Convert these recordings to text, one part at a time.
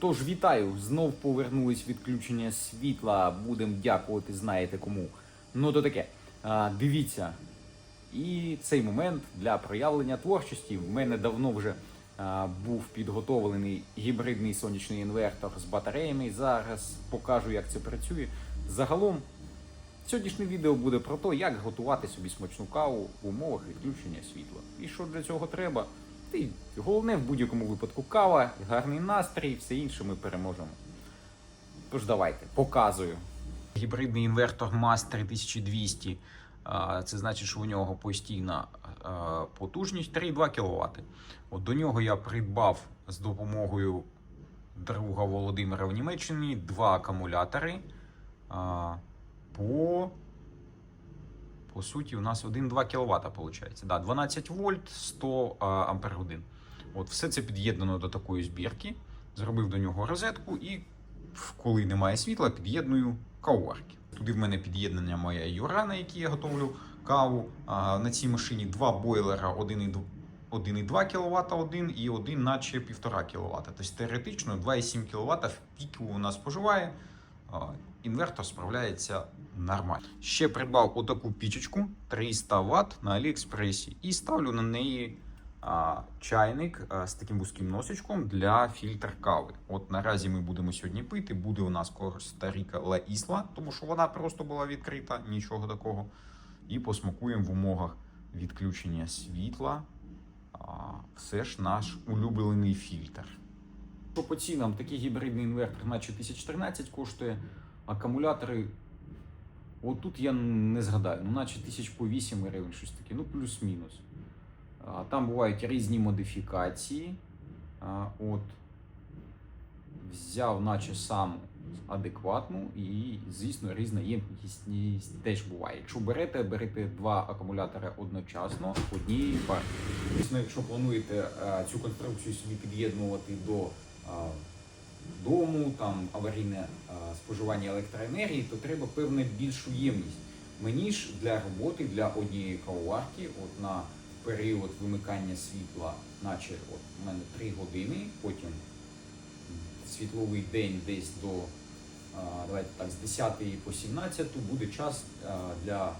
Тож вітаю! Знов повернулись відключення світла. Будемо дякувати, знаєте кому. Ну то таке. А, дивіться. І цей момент для проявлення творчості. В мене давно вже а, був підготовлений гібридний сонячний інвертор з батареями. Зараз покажу, як це працює. Загалом, сьогоднішнє відео буде про те, як готувати собі смачну каву в умовах відключення світла. І що для цього треба? Й головне в будь-якому випадку кава, гарний настрій, все інше ми переможемо. Тож давайте, показую. Гібридний інвертор MAS 3200. Це значить, що у нього постійна потужність 3,2 кВт. От до нього я придбав з допомогою друга Володимира в Німеччині два акумулятори. По по суті, у нас 1-2 кВт виходить. Да, 12 вольт 100 а, ампер годин. От все це під'єднано до такої збірки. Зробив до нього розетку і, коли немає світла, під'єдную кавоварки. Туди в мене під'єднання моя Юра, на якій я готовлю каву. А, на цій машині два бойлера 1,2 1,2 кВт один і один, наче 1,5 кВт. Тобто теоретично 2,7 кВт в піку вона споживає. Інвертор справляється нормально. Ще придбав отаку пічечку 300 Вт на Аліекспресі і ставлю на неї чайник з таким вузьким носичком для фільтр кави. От наразі ми будемо сьогодні пити. Буде у нас Коста-Ріка Ла Ісла, тому що вона просто була відкрита, нічого такого. І посмакуємо в умовах відключення світла. Все ж наш улюблений фільтр. Що по цінам, такий гібридний інвертор, наче 1013 коштує, акумулятори. Отут я не згадаю, ну наче тисяч по 8 гривень, щось таке, ну плюс-мінус. Там бувають різні модифікації. От. Взяв, наче сам адекватну, і, звісно, різна ємність теж буває. Якщо берете, берете два акумулятори одночасно в одній партії. Звісно, якщо плануєте цю конструкцію собі під'єднувати до дому, там аварійне споживання електроенергії, то треба певне більшу ємність. Мені ж для роботи для однієї кавоварки, от на період вимикання світла, наче от у мене 3 години, потім світловий день десь до давайте так, з 10 по 17 буде час для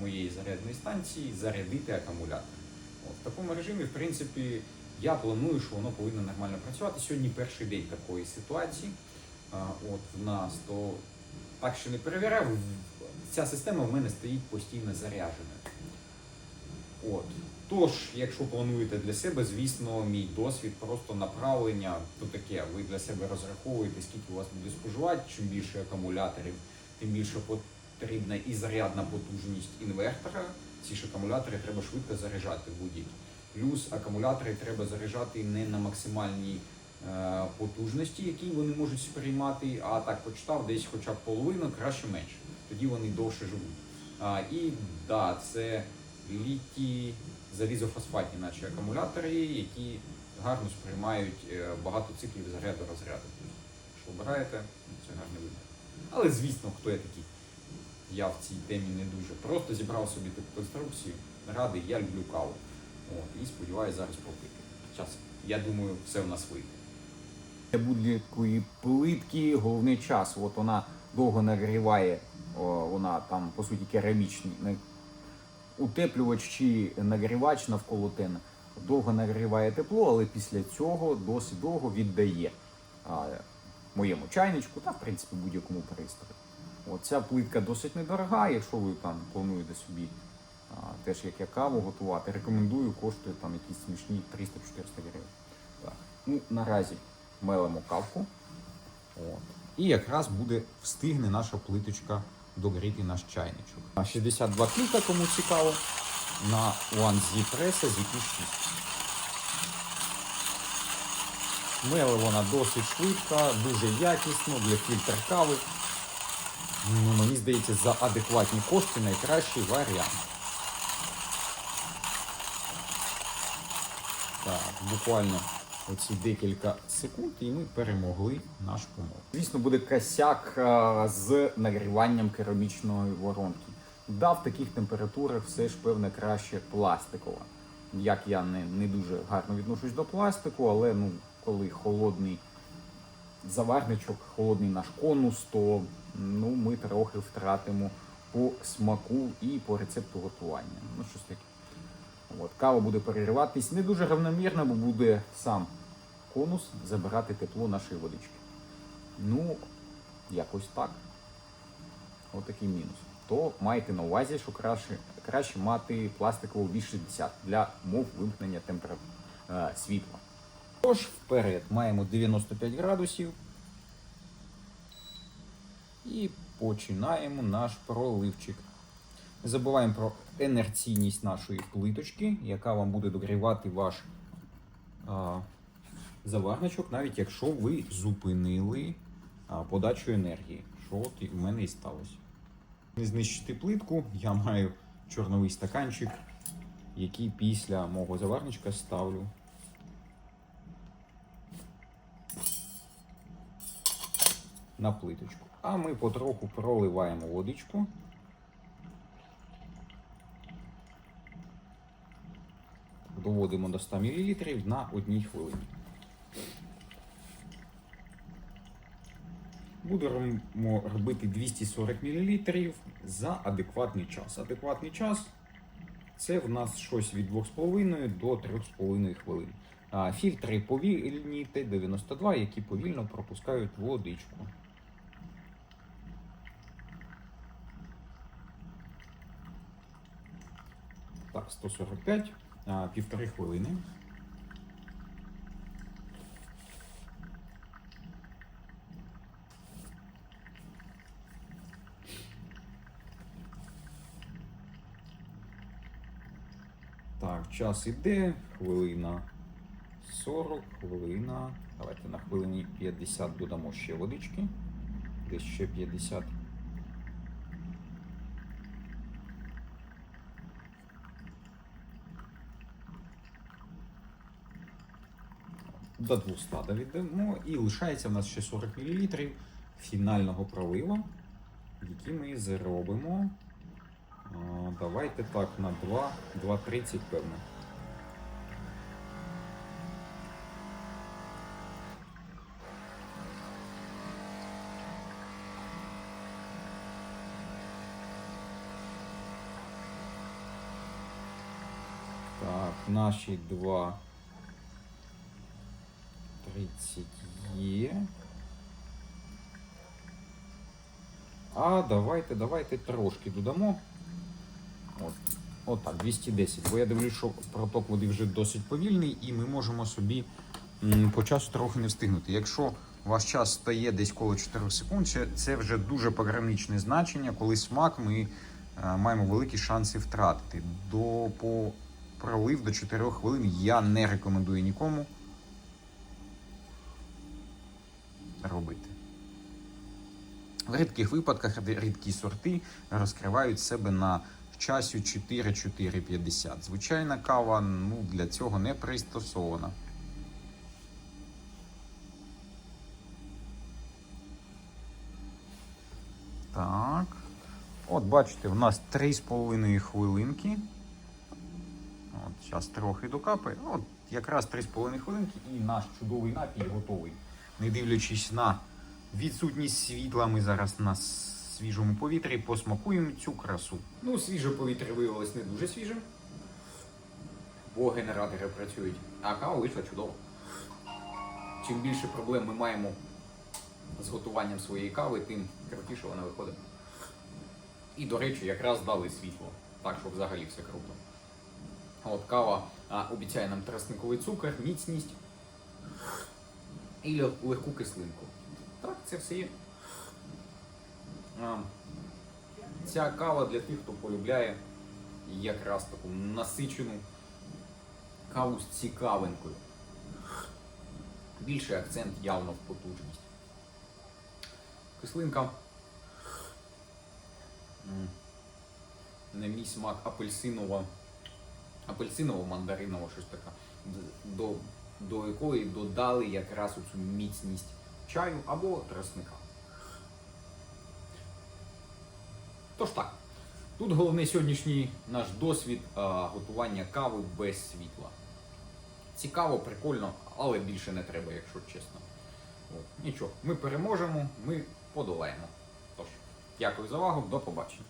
моєї зарядної станції зарядити акумулятор. От, в такому режимі, в принципі, я планую, що воно повинно нормально працювати. Сьогодні перший день такої ситуації. От в нас то так ще не перевіряв. Ця система в мене стоїть постійно заряджена. От. Тож, якщо плануєте для себе, звісно, мій досвід просто направлення то таке. Ви для себе розраховуєте, скільки у вас буде споживати, чим більше акумуляторів, тим більше потрібна і зарядна потужність інвертора. Ці ж акумулятори треба швидко заряджати будь-які. Плюс акумулятори треба заряджати не на максимальній е, потужності, які вони можуть сприймати, а так почитав десь хоча б половину, краще менше. Тоді вони довше живуть. А, і да, це літі залізофосфатні наші акумулятори, які гарно сприймають е, багато циклів заряду розряду. Тобто, Що обираєте, це гарний вибір. Але звісно, хто я такий. Я в цій темі не дуже. Просто зібрав собі таку конструкцію. Радий, я люблю каву. От, і сподіваюся зараз попити. Час, я думаю, все в нас вийде. Для будь-якої плитки головний час. От вона довго нагріває, вона там, по суті, керамічний утеплювач чи нагрівач навколо тени. Довго нагріває тепло, але після цього досить довго віддає а, моєму чайничку та, в принципі, будь-якому пристрою. Ця плитка досить недорога, якщо ви там плануєте собі а, теж як я каву готувати, рекомендую, коштує там якісь смішні 300-400 гривень. Так. Ну, наразі мелимо кавку. От. І якраз буде встигне наша плиточка догріти наш чайничок. А 62 кліка, кому цікаво, на One Z Pressa ZP6. Меле вона досить швидка, дуже якісно для фільтр кави. Ну, мені здається, за адекватні кошти найкращий варіант. Так, буквально оці декілька секунд, і ми перемогли наш помол. Звісно, буде косяк з нагріванням керамічної воронки. Да, в таких температурах все ж певне краще пластикова. Як я не, не дуже гарно відношусь до пластику, але ну, коли холодний заварничок, холодний наш конус, то ну, ми трохи втратимо по смаку і по рецепту готування. Ну, щось таке. От, кава буде перериватись не дуже равномірно, бо буде сам конус забирати тепло нашої водички. Ну, якось так. Отакий мінус. То майте на увазі, що краще, краще мати пластикову більш 60 для умов вимкнення температури е, світла. Тож, вперед маємо 95 градусів. І починаємо наш проливчик. Не забуваємо про інерційність нашої плиточки, яка вам буде догрівати ваш а, заварничок, навіть якщо ви зупинили а, подачу енергії, що от і в мене і сталося. Не знищити плитку, я маю чорновий стаканчик, який після мого заварничка ставлю. На плиточку. А ми потроху проливаємо водичку. Доводимо до 100 мл на одній хвилині. Будемо робити 240 мл за адекватний час. Адекватний час це в нас щось від 2,5 до 3,5 хвилин. Фільтри повільні Т92, які повільно пропускають водичку. Так, 145, півтори хвилини. Так, час іде, хвилина 40, хвилина. Давайте на хвилині 50 додамо ще водички. Десь ще 50. До 200 доведемо. І лишається в нас ще 40 мл фінального пролива, який ми зробимо. Давайте так, на 2, 2.30, певно. Так, наші 2. 30 є. А давайте, давайте трошки додамо. От, от так, 210. Бо я дивлюсь, що проток води вже досить повільний, і ми можемо собі по часу трохи не встигнути. Якщо ваш час стає десь коло 4 секунд, це- вже дуже пограничне значення, коли смак ми е, маємо великі шанси втратити. До по пролив до 4 хвилин я не рекомендую нікому робити. В рідких випадках рідкі сорти розкривають себе на часі 4-4,50. Звичайна кава ну, для цього не пристосована. Так. От, бачите, в нас 3,5 хвилинки. От, зараз трохи докапає. От, якраз 3,5 хвилинки і наш чудовий напій готовий. Не дивлячись на відсутність світла, ми зараз на свіжому повітрі посмакуємо цю красу. Ну, свіже повітря виявилось не дуже свіжим, бо генератори працюють, а кава вийшла чудово. Чим більше проблем ми маємо з готуванням своєї кави, тим крутіше вона виходить. І, до речі, якраз дали світло, так що взагалі все круто. От кава а, обіцяє нам тростниковий цукор, міцність і легку кислинку. Так, це все є. А, ця кава для тих, хто полюбляє якраз таку насичену каву з цікавинкою. Більший акцент явно в потужність. Кислинка. На мій смак апельсинова, апельсиново-мандаринова, щось таке, до, до якої додали якраз оцю міцність чаю або трасника. Тож так, тут головний сьогоднішній наш досвід готування кави без світла. Цікаво, прикольно, але більше не треба, якщо чесно. От, нічого, ми переможемо, ми подолаємо. Тож, дякую за увагу, до побачення.